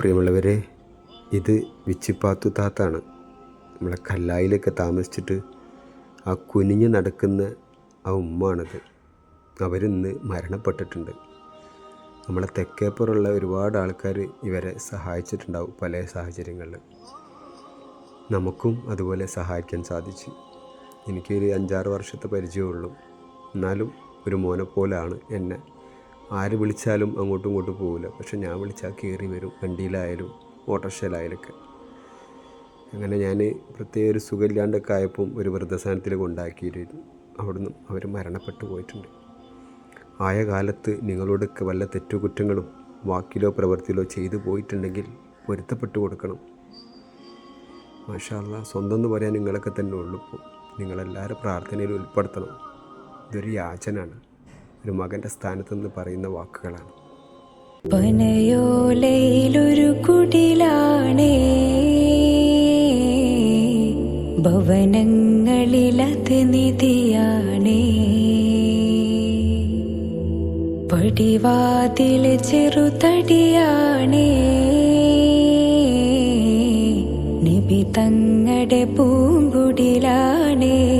പ്രിയമുള്ളവരെ ഇത് വിച്ചിപ്പാത്തു താത്താണ്. നമ്മളെ കല്ലായിലൊക്കെ താമസിച്ചിട്ട് ആ കുനിഞ്ഞ് നടക്കുന്ന ആ ഉമ്മാണത്. അവരിന്ന് മരണപ്പെട്ടിട്ടുണ്ട്. നമ്മളെ തെക്കേപ്പുറമുള്ള ഒരുപാട് ആൾക്കാർ ഇവരെ സഹായിച്ചിട്ടുണ്ടാവും പല സാഹചര്യങ്ങളിൽ നമുക്കും അതുപോലെ സഹായിക്കാൻ സാധിച്ചു. എനിക്കൊരു അഞ്ചാറ് വർഷത്തെ പരിചയമുള്ളൂ. എന്നാലും ഒരു മോനെ പോലാണ് എന്നെ ആര് വിളിച്ചാലും അങ്ങോട്ടും ഇങ്ങോട്ടും പോകില്ല പക്ഷെ ഞാൻ വിളിച്ചാൽ കയറി വരും. വണ്ടിയിലായാലും ഓട്ടോറിക്ഷയിലായാലൊക്കെ. അങ്ങനെ ഞാൻ പ്രത്യേക ഒരു സുഖമില്ലാണ്ടൊക്കെ ആയപ്പം ഒരു വൃദ്ധസ്ഥാനത്തിൽ കൊണ്ടാക്കിയിരുന്നു അവിടുന്ന് അവർ മരണപ്പെട്ടു പോയിട്ടുണ്ട്. ആയ കാലത്ത് നിങ്ങളോടൊക്കെ വല്ല തെറ്റുകുറ്റങ്ങളും വാക്കിലോ പ്രവൃത്തിയിലോ ചെയ്തു പോയിട്ടുണ്ടെങ്കിൽ പൊരുത്തപ്പെട്ടു കൊടുക്കണം. മാഷാല്ല സ്വന്തം എന്ന് പറയാൻ നിങ്ങളൊക്കെ തന്നെ ഉള്ളൂ ഇപ്പോൾ. നിങ്ങളെല്ലാവരും പ്രാർത്ഥനയിൽ ഉൾപ്പെടുത്തണം. ഇതൊരു യാചനാണ് ഒരു മകന്റെ സ്ഥാനത്തെന്ന് പറയുന്ന വാക്കുകളാണ്. പനയോലയിലൊരു കുടിലാണേ. ഭവനങ്ങളിലത് നിധിയാണേ. പടിവാതിൽ ചെറുതടിയാണേ. നിബി തങ്ങടെ പൂങ്കുടിലാണേ.